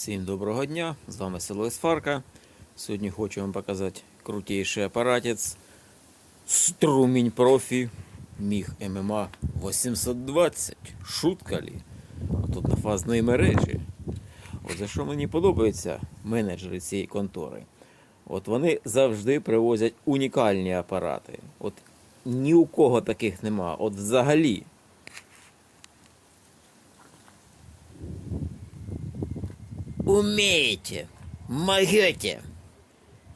Всім доброго дня! З вами село Фарка. Сьогодні хочу вам показати крутейший апаратець Струмінь профі Міг ММА 820. Шутка лі? Тут на фазної мережі. От за що мені подобаються менеджери цієї контори. От вони завжди привозять унікальні апарати. От ні у кого таких нема. От взагалі. Умієте, могете.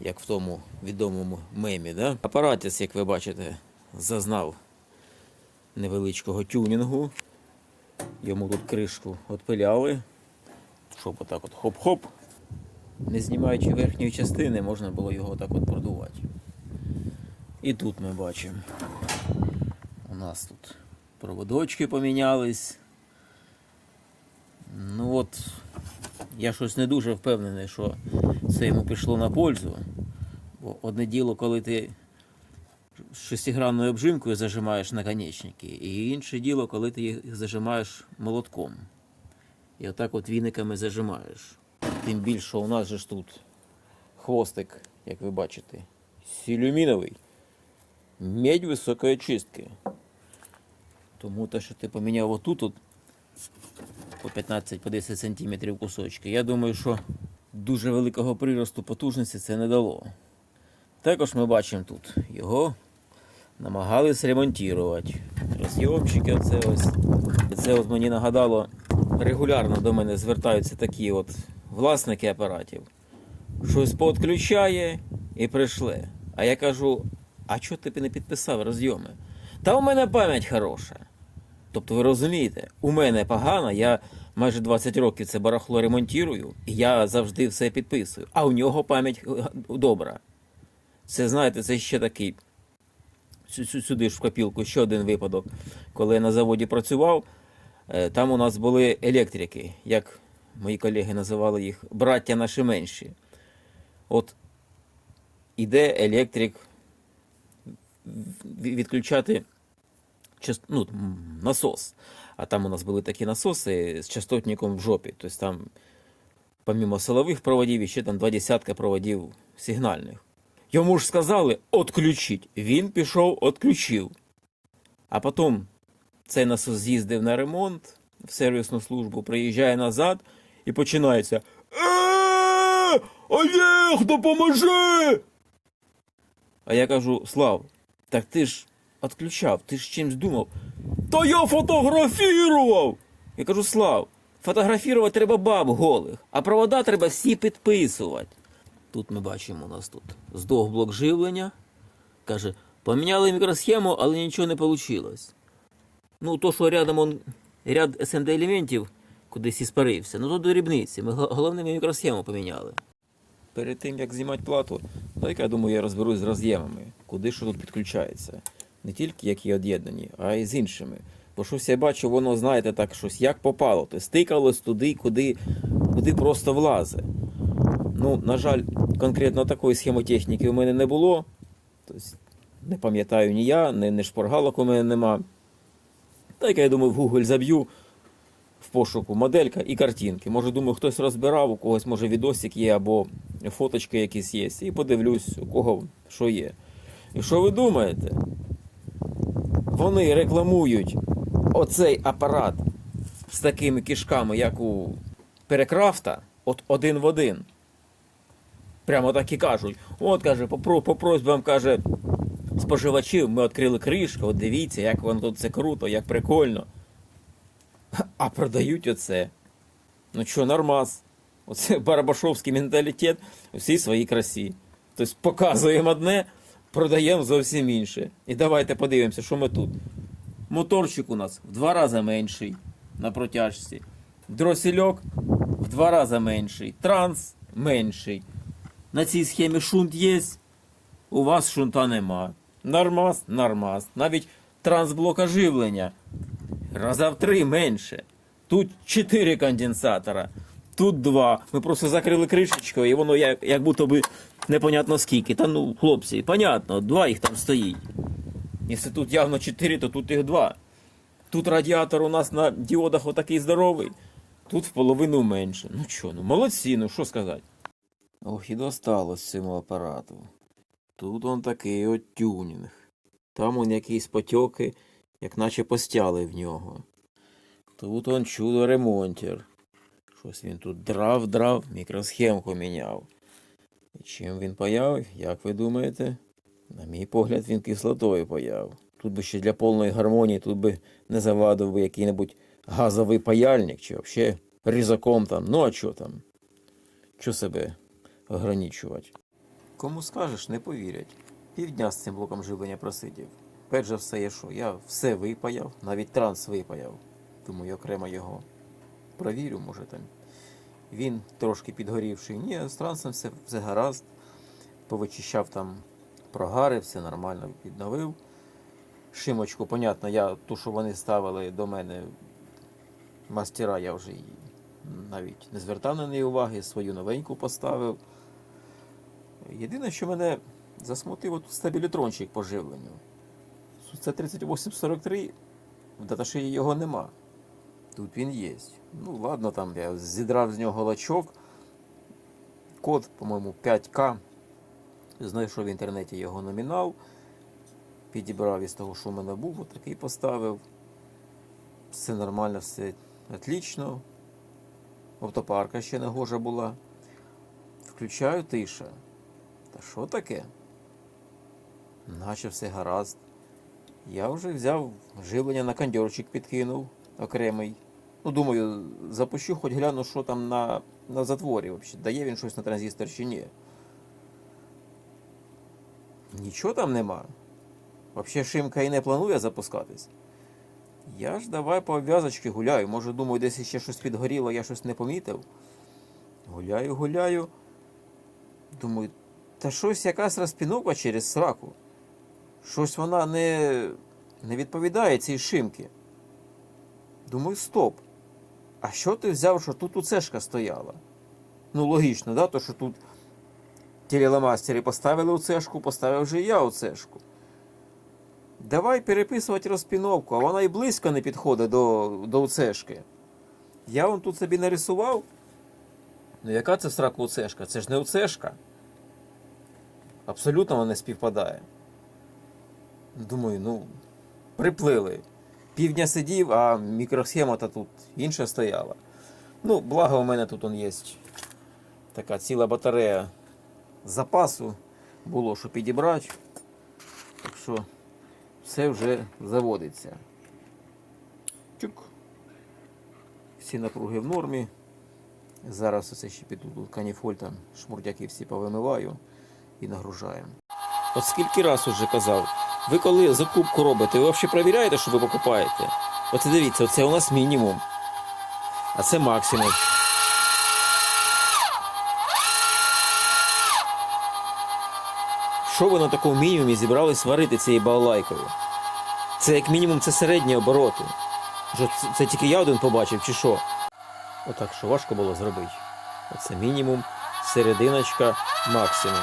Як в тому відомому мемі, да? Апаратець, як ви бачите, зазнав невеличкого тюнінгу. Йому тут кришку відпиляли. Щоб отак от хоп-хоп. Не знімаючи верхньої частини, можна було його так от продувати. І тут ми бачимо. У нас тут проводочки помінялись. Ну от, я щось не дуже впевнений, що це йому пішло на пользу. Бо одне діло, коли ти шестигранною обжимкою зажимаєш наконечники, і інше діло, коли ти їх зажимаєш молотком. І отак от віниками зажимаєш. Тим більше у нас же ж тут хвостик, як ви бачите, сілюміновий. Медь високої чистки. Тому те, що ти поміняв отут, от, по 15 по 10 сантиметрів кусочки. Я думаю, що дуже великого приросту потужності це не дало. Також ми бачимо тут його намагались ремонтувати. Розйомчики, оце ось. Це от мені нагадало, регулярно до мене звертаються такі от власники апаратів. Щось поотключає і прийшли. А я кажу: а чого ти не підписав розйоми? Та у мене пам'ять хороша. Тобто ви розумієте, у мене погано, я майже 20 років це барахло ремонтую, і я завжди все підписую. А у нього пам'ять е, добра. Це знаєте, це ще такий. сю- сю- Сюди ж в копілку ще один випадок. Коли я на заводі працював, е, там у нас були електрики, як мої колеги називали їх, браття наші менші. От іде електрик відключати ну, насос. А там у нас були такі насоси з частотником в жопі. Тобто там, помимо силових проводів, ще там два десятка проводів сигнальних. Йому ж сказали отключить. Він пішов, отключив. А потім цей насос з'їздив на ремонт в сервісну службу, приїжджає назад і починається. «Е, Олег, допоможи! А я кажу, Слав, так ти ж відключав, ти ж чимсь думав. Та я фотографував! Я кажу, Слав, фотографувати треба баб голих, а провода треба всі підписувати. Тут ми бачимо, у нас тут здох блок живлення. Каже, поміняли мікросхему, але нічого не вийшло. Ну, то, що рядом он, ряд SMD елементів кудись іспарився, ну то до дрібниці. Ми головне мікросхему поміняли. Перед тим, як знімати плату, дай я думаю, я розберусь з роз'ємами, куди що тут підключається. Не тільки які від'єднані, а й з іншими. Бо щось я бачу, воно, знаєте, так щось як попало. Тобто стикалось туди, куди, куди просто влазить. Ну, на жаль, конкретно такої схемотехніки у мене не було. Тобто, не пам'ятаю ні я, ні, ні шпаргалок у мене нема. Так я думаю, в Google заб'ю в пошуку моделька і картинки. Може, думаю, хтось розбирав, у когось може відосик є або фоточки якісь є. І подивлюсь, у кого що є. І що ви думаєте? Вони рекламують оцей апарат з такими кишками, як у Перекрафта, от один в один. Прямо так і кажуть. От каже, по, по просьбам каже споживачів, ми відкрили кришку, от дивіться, як воно тут це круто, як прикольно. А продають оце. Ну що, нормас. Оце барабашовський менталітет у всій своїй красі. Тобто показуємо одне, продаємо зовсім інше. І давайте подивимося, що ми тут. Моторчик у нас в два рази менший на протяжці. Дросільок в два рази менший. Транс менший. На цій схемі шунт є, у вас шунта нема. Нормас, нормас. Навіть трансблока живлення раза в три менше. Тут чотири конденсатора, тут два. Ми просто закрили кришечкою, і воно як, як будто би непонятно скільки. Та ну, хлопці, понятно, два їх там стоїть. Якщо тут явно чотири, то тут їх два. Тут радіатор у нас на діодах отакий здоровий. Тут в половину менше. Ну що, ну молодці, ну що сказати. Ох, і досталось цьому апарату. Тут он такий от тюнінг. Там он якісь потьоки, як наче постяли в нього. Тут он чудо ремонтер. Щось він тут драв-драв, мікросхемку міняв. Чим він паяв, як ви думаєте? На мій погляд, він кислотою паяв. Тут би ще для повної гармонії, тут би не завадив би який-небудь газовий паяльник чи взагалі різаком там. Ну а що там? Що себе ограничувати? Кому скажеш, не повірять. Півдня з цим блоком живлення просидів. Перш за все, я що? Я все випаяв, навіть транс випаяв. Думаю, окремо його. Провірю, може там. Він трошки підгорівший. Ні, з трансом все, все гаразд. Повичищав там прогари, все нормально відновив. Шимочку, понятно, я ту, що вони ставили до мене мастера, я вже навіть не звертав на неї уваги, свою новеньку поставив. Єдине, що мене засмутило, тут стабілітрончик по живленню. Це 3843, в даташиї його нема. Тут він є. Ну, ладно, там я зідрав з нього лачок. Код, по-моєму, 5К. Знайшов в інтернеті його номінал. Підібрав із того, що в мене був, отакий поставив. Все нормально, все отлично. Автопарка ще не гожа була. Включаю тиша. Та що таке? Наче все гаразд. Я вже взяв живлення на кондьорчик підкинув окремий. Ну, думаю, запущу, хоч гляну, що там на, на затворі взагалі. Дає він щось на транзистор чи ні. Нічого там нема. Взагалі шимка і не планує запускатись. Я ж давай по обв'язочки гуляю. Може, думаю, десь ще щось підгоріло, я щось не помітив. Гуляю, гуляю. Думаю, та щось якась розпіновка через сраку. Щось вона не, не відповідає цій шимки. Думаю, стоп. А що ти взяв, що тут уцешка стояла? Ну, логічно, да? То, що тут телеломастери поставили уцешку, поставив вже і я уцешку. Давай переписувати розпіновку, а вона і близько не підходить до, до уцешки. Я вон тут собі нарисував. Ну, яка це срака уцешка? Це ж не уцешка. Абсолютно вона не співпадає. Думаю, ну, приплили. Півдня сидів, а мікросхема та тут інша стояла. Ну, благо у мене тут є така ціла батарея запасу. Було що підібрати. Так що все вже заводиться. Чук. Всі напруги в нормі. Зараз оце ще піду тут каніфоль шмурдяки всі повимиваю і нагружаємо. От скільки раз уже казав, ви коли закупку робите, ви взагалі перевіряєте, що ви покупаєте? Оце дивіться, оце у нас мінімум. А це максимум. Що ви на такому мінімумі зібрали сварити цією балалайкою? Це як мінімум це середні обороти. Це, це тільки я один побачив, чи що? Отак, що важко було зробити. Оце мінімум, серединочка, максимум.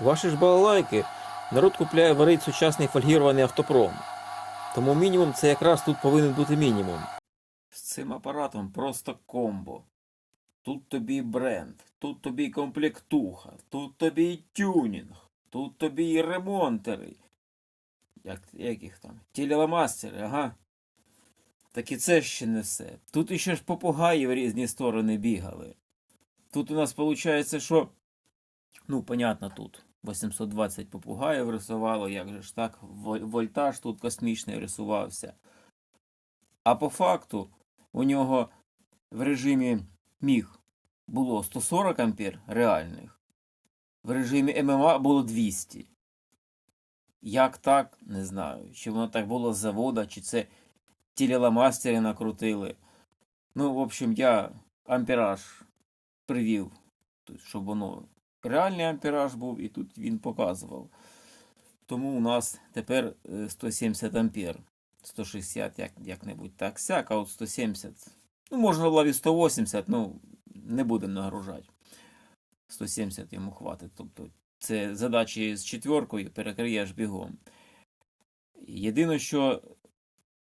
Ваші ж балалайки народ купляє варить сучасний фольгірований автопром. Тому мінімум це якраз тут повинен бути мінімум. З цим апаратом просто комбо. Тут тобі бренд, тут тобі комплектуха, тут тобі тюнінг, тут тобі ремонтери. Як, як їх там? Телемастери, ага. Так і це ще не все. Тут іще ж попугаї в різні сторони бігали. Тут у нас виходить, що. Ну, понятно, тут 820 попугаїв рисувало, як же ж так, вольтаж тут космічний рисувався. А по факту у нього в режимі міг було 140 ампер реальних, в режимі ММА було 200. Як так, не знаю. Чи воно так було з завода, чи це телеломастери накрутили. Ну, в общем, я ампераж привів, щоб воно реальний ампераж був, і тут він показував. Тому у нас тепер е, 170 ампер. 160 як, як-небудь так сяк, а от 170. Ну, можна було і 180, ну не будемо нагружати. 170 йому хватить. Тобто це задачі з четверкою перекриєш бігом. Єдине, що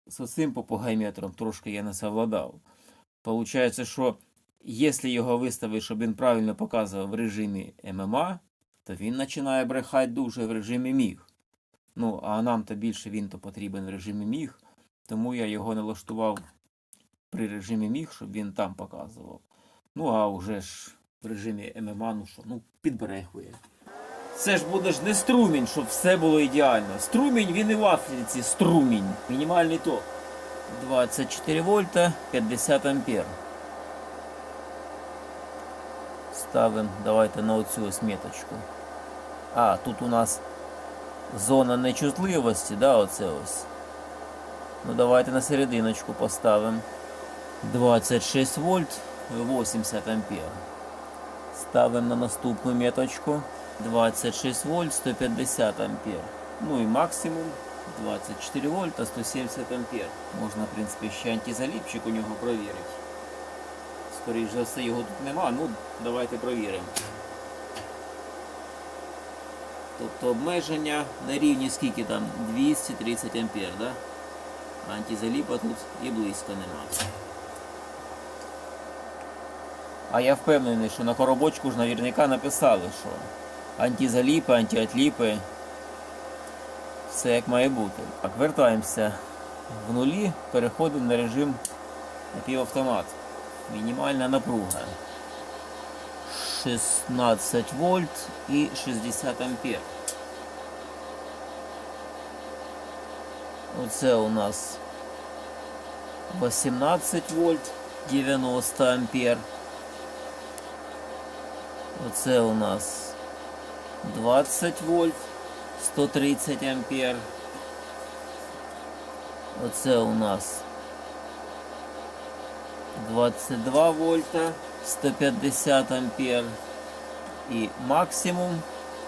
з цим попугайметром трошки я не совладав. Получається, що якщо його виставити, щоб він правильно показував в режимі ММА, то він починає брехати дуже в режимі міг. Ну, а нам то більше він то потрібен в режимі міг, тому я його налаштував при режимі міг, щоб він там показував. Ну, а вже ж в режимі ММА, ну що, ну, підбрехує. Це ж буде ж не струмінь, щоб все було ідеально. Струмінь він і в Африці струмінь. Мінімальний ток. 24 вольта, 50 ампер. Ставимо, давайте на оцю ось. А, тут у нас зона нечутливості, да, оце ось. Ну давайте на серединочку поставимо. 26 вольт, 80 ампер. Ставимо на наступну меточку. 26 вольт, 150 ампер. Ну і максимум 24 вольта, 170 ампер. Можна, в принципі, ще антизаліпчик у нього провірити. Скоріше за все, його тут нема, ну давайте провіримо. Тобто обмеження на рівні скільки там? 230 ампер, да? Антизаліпа тут і близько нема. А я впевнений, що на коробочку ж наверняка написали, що антизаліпи, антиотліпи. Все як має бути. Так, вертаємося в нулі, переходимо на режим напівавтомат. Мінімальна напруга. 16 вольт і 60 ампер. Оце у нас 18 вольт 90 ампер. Оце у нас 20 вольт 130 ампер. Оце у нас 22 вольта 150 ампер. І максимум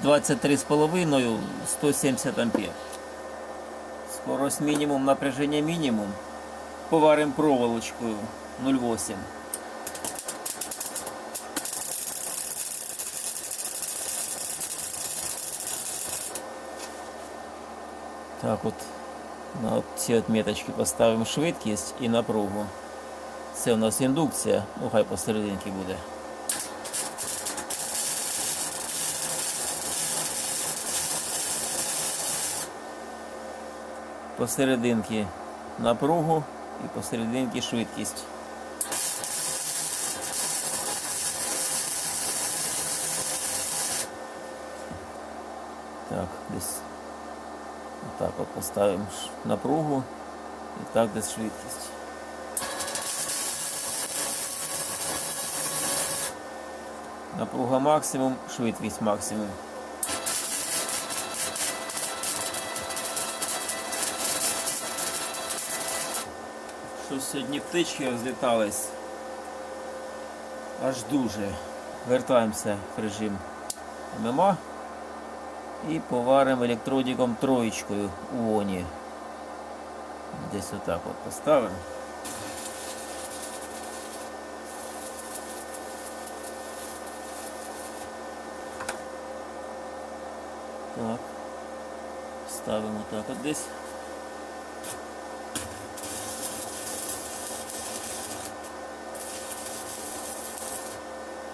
23,5 170 ампер. Скорость мінімум, напряження мінімум. Поваримо проволочкою 0,8. Так от на ці отметочки поставимо швидкість і напругу. Це у нас індукція, ну хай посерединки буде. Посерединки напругу і посерединки швидкість. Так, десь так от поставимо напругу і так десь швидкість. Напруга максимум, швидкість максимум. Що сьогодні птички розлітались аж дуже. Вертаємося в режим ММА і поваримо електродиком троєчкою у Оні. Десь отак от поставимо. Так. Ставимо так от десь.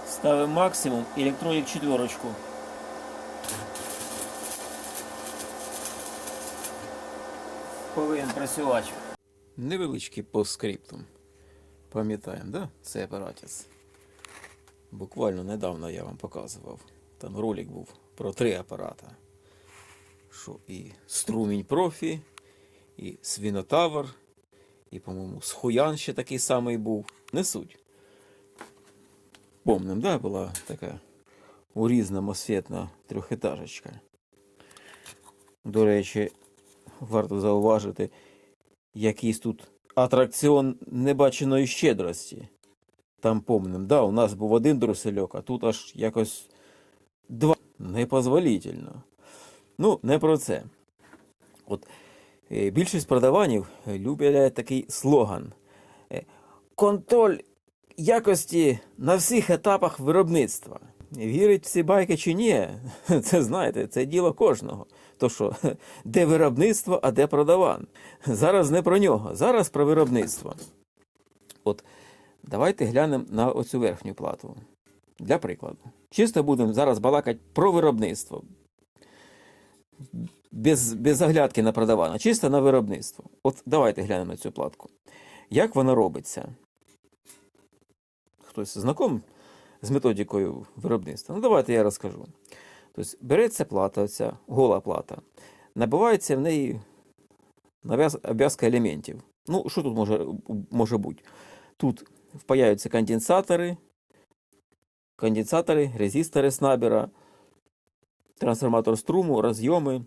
Ставимо максимум і електродик четверочку. Повинен працювати. Невеличкий по скриптум. Пам'ятаємо, да? Цей апаратець. Буквально недавно я вам показував. Там ролик був про три апарата. Що і струмінь профі, і свінотавр, і, по-моєму, схуян ще такий самий був. Не суть. Помним, да, була така урізна мосфетна трьохетажечка. До речі, варто зауважити, якийсь тут атракціон небаченої щедрості. Там помним, да, у нас був один друсельок, а тут аж якось два. Непозволительно. Ну, не про це. От е, більшість продаванів люблять такий слоган. е, Контроль якості на всіх етапах виробництва. Вірить в ці байки чи ні, це знаєте, це діло кожного. То що, де виробництво, а де продаван. Зараз не про нього, зараз про виробництво. От Давайте глянемо на оцю верхню плату. Для прикладу. Чисто будемо зараз балакати про виробництво. Без, без заглядки на продавання, чисто на виробництво. От давайте глянемо на цю платку. Як вона робиться? Хтось знаком з методикою виробництва? Ну, давайте я розкажу. Тобто береться плата, оця гола плата, набивається в неї обв'язка елементів. Ну, що тут може, може бути? Тут впаяються конденсатори, конденсатори, резистори снабера, трансформатор струму, розйоми.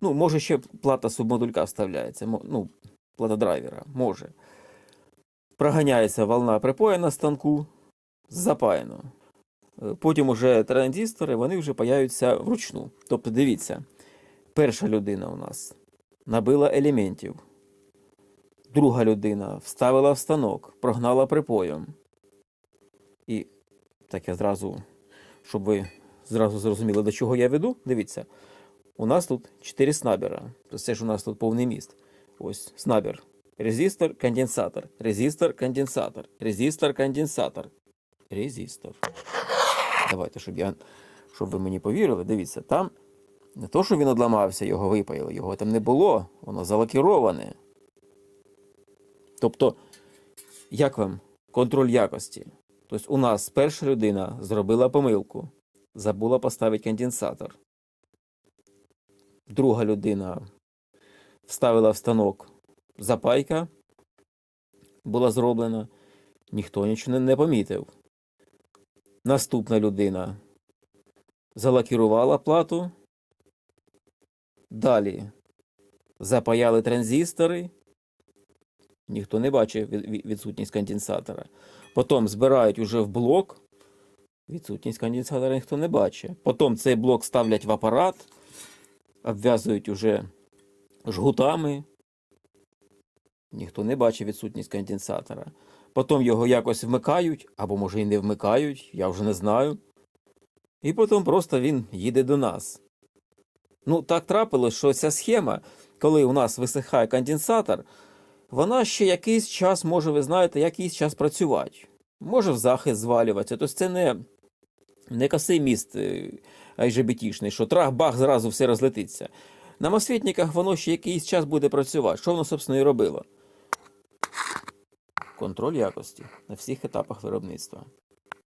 Ну, може, ще плата субмодулька вставляється, ну, плата драйвера, може. Проганяється волна припоя на станку, запаяно. Е, Потім уже транзистори, вони вже паяються вручну. Тобто, дивіться, перша людина у нас набила елементів. Друга людина вставила в станок, прогнала припоєм. І так я зразу, щоб ви зразу зрозуміли, до чого я веду, дивіться. У нас тут 4 снабера. Тобто це ж у нас тут повний міст. Ось снабер. Резистор, конденсатор. Резистор, конденсатор. Резистор, конденсатор. Резистор. Давайте, щоб я. Щоб ви мені повірили, дивіться, там не то, що він одламався, його випаяли, його там не було, воно залакіроване. Тобто, як вам контроль якості? Тобто, у нас перша людина зробила помилку, забула поставити конденсатор. Друга людина вставила в станок запайка, була зроблена, ніхто нічого не- помітив. Наступна людина залакірувала плату. Далі запаяли транзистори. Ніхто не бачив від- від- відсутність конденсатора. Потім збирають уже в блок. Відсутність конденсатора ніхто не бачить. Потім цей блок ставлять в апарат, обв'язують уже жгутами. Ніхто не бачить відсутність конденсатора. Потім його якось вмикають, або може і не вмикають, я вже не знаю. І потім просто він їде до нас. Ну, так трапилось, що ця схема, коли у нас висихає конденсатор, вона ще якийсь час може, ви знаєте, якийсь час працювати. Може в захист звалюватися. Тобто це не, не косий міст айжебетішний, що трах-бах зразу все розлетиться. На мосвітниках воно ще якийсь час буде працювати. Що воно, собственно, і робило? Контроль якості на всіх етапах виробництва.